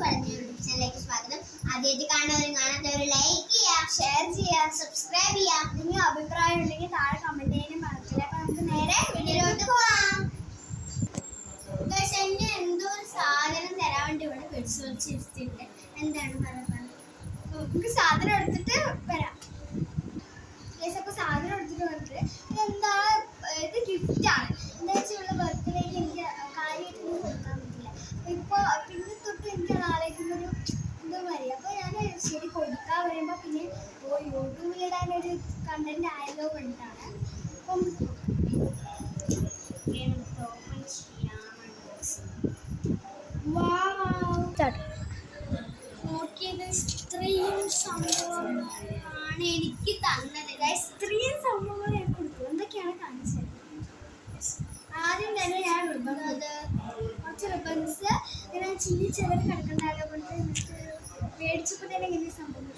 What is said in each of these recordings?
സ്വാഗതം. ആദ്യമായിട്ട് കാണുന്നവരും കാണാത്തവരും ലൈക്ക് ചെയ്യാം ഷെയർ ചെയ്യാം സബ്സ്ക്രൈബ് ചെയ്യാം. എന്തെങ്കിലും അഭിപ്രായം ഉണ്ടെങ്കിൽ താഴെ കമന്റ് ചെയ്യാനും മറക്കില്ല. നമുക്ക് നേരെ വീഡിയോയിലോട്ട് പോവാം. എന്നെ എന്തോ ഒരു സാധനം തരാൻ ഇവിടെ പിടിച്ചു വെച്ചിട്ടുണ്ട് എന്താണ് പറയുന്നത് നമുക്ക് സാധനം എടുത്തിട്ട് വരാം. അപ്പൊ സാധനം എടുത്തിട്ട് വന്നിട്ട് വരുമ്പോ പിന്നെ യൂട്യൂബിലിടാനൊരു കണ്ടന്റ് ആയല്ലോ കണ്ടാണ് അപ്പം നോക്കിയത് ഇത്രയും സംഭവങ്ങളാണ് എനിക്ക് തന്നത്. ഇത്രയും സംഭവങ്ങൾ ഞാൻ കൊടുത്തു. എന്തൊക്കെയാണ് കാണിച്ചത്? ആദ്യം തന്നെ ഞാൻ റിബൺ കുറച്ച് റിബൺസ് ഇങ്ങനെ ചില്ലി ചെലവ് കിടക്കുന്നതായത് കൊണ്ട് മേടിച്ചപ്പോൾ തന്നെ ഇങ്ങനെ സംഭവം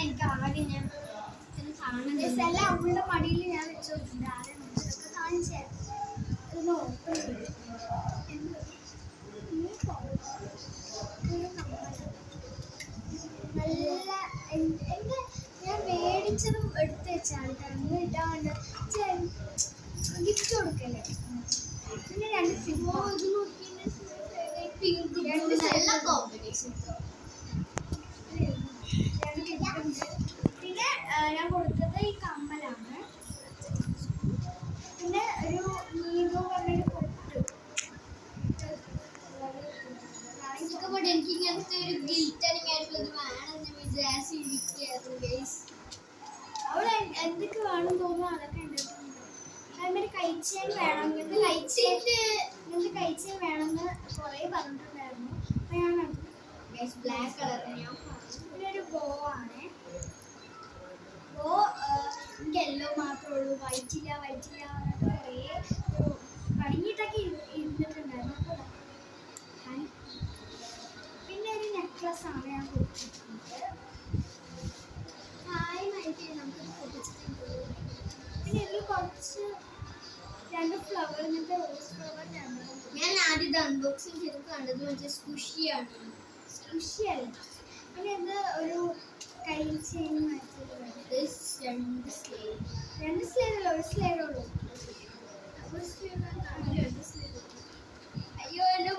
ഇതാണ് എനിക്ക് ആകെ ഞാൻ എല്ലാം അവളുടെ മടിയിൽ ഞാൻ വെച്ച് നോക്കിയൊക്കെ കാണിച്ചു ഇതൊന്ന് ഓപ്പൺ ചെയ്തു. നല്ല എൻ- ഞാൻ മേടിച്ചതും എടുത്ത് വെച്ചാണ് കണ്ണ് ഇട്ടാണ്ട് ഗിഫ്റ്റ് കൊടുക്കല്ലേ? പിന്നെ രണ്ട് സിനിമ. പിങ്ക് രണ്ട്. കോമ്പിനേഷൻ രണ്ട് gift ഉണ്ട്. പിന്നെ ആ, ഞാൻ കൊടുത്തത് ഈ കമ്മലാണ്. പിന്നെ ഒരു നീതു പറഞ്ഞൊരു പൊട്ട്. എനിക്കിപ്പോൾ എനിക്ക് ഇങ്ങനത്തെ ഒരു ഗിൽറ്ററിങ് ആയിട്ടുള്ളത് വേണമെന്ന് വിചാരിച്ചിരിക്കുകയായിരുന്നു ഗൈസ് അവിടെ എന്തൊക്കെ വേണം തോന്നുന്നു അതൊക്കെ ഉണ്ടായിട്ടുണ്ട് അതുമാതിരി കഴിച്ചാൻ വേണം. ഇങ്ങനത്തെ കഴിച്ചാൻ ഇങ്ങനത്തെ കഴിച്ചാൻ വേണമെന്ന് കുറേ പറഞ്ഞിട്ടുണ്ടായിരുന്നു. അപ്പൊ ഞാൻ ബ്ലാക്ക് കളർ ഞാൻ പറഞ്ഞു. പിന്നെ ഒരു ബോ ആണ് ബോ എനിക്ക് യെല്ലോ ഇല്ല എന്നിട്ട് കുറേ പണിഞ്ഞിട്ടൊക്കെ ഇരു- ഇരുന്നിട്ടുണ്ടായിരുന്നു. അപ്പൊ പിന്നെ ഒരു നെക്ലസ് ആണ് ഞാൻ കൊടുത്തിട്ടുണ്ട് മൈറ്റി നമുക്ക് പൊട്ടിച്ചിട്ടുണ്ട്. പിന്നെ ഇതിൽ കുറച്ച് രണ്ട് ഫ്ലവർ ഇങ്ങനത്തെ റോസ് ഫ്ലവർ രണ്ട് ഞാൻ ആദ്യം ഇത് അൺബോക്സിങ് ചെയ്ത് കണ്ടത് മറ്റേ സ്കുഷിയാണ് സ്കുഷിയല്ല പിന്നെ ഇത് ഒരു കയ്യിൽ ചെയിൻ മാറ്റി രണ്ട് സ്ലൈഡ് രണ്ട് സ്ലൈഡല്ല ഒരു സ്ലൈഡേ ഉള്ളൂ അയ്യോ എന്റെ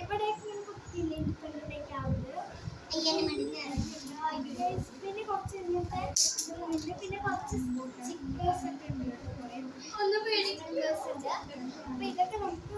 ഇവിടേക്ക് കുട്ടിയില്ലേ ഇവിടേക്ക് ആവില്ല പിന്നെ കുറച്ച് കഴിഞ്ഞിട്ട് പിന്നെ കുറച്ച് ചിക്കേഴ്സ് ഒക്കെ ഉണ്ട് ഒന്ന് പേടിക്കേഴ്സ് ഉണ്ട് അപ്പം ഇതൊക്കെ നമുക്ക്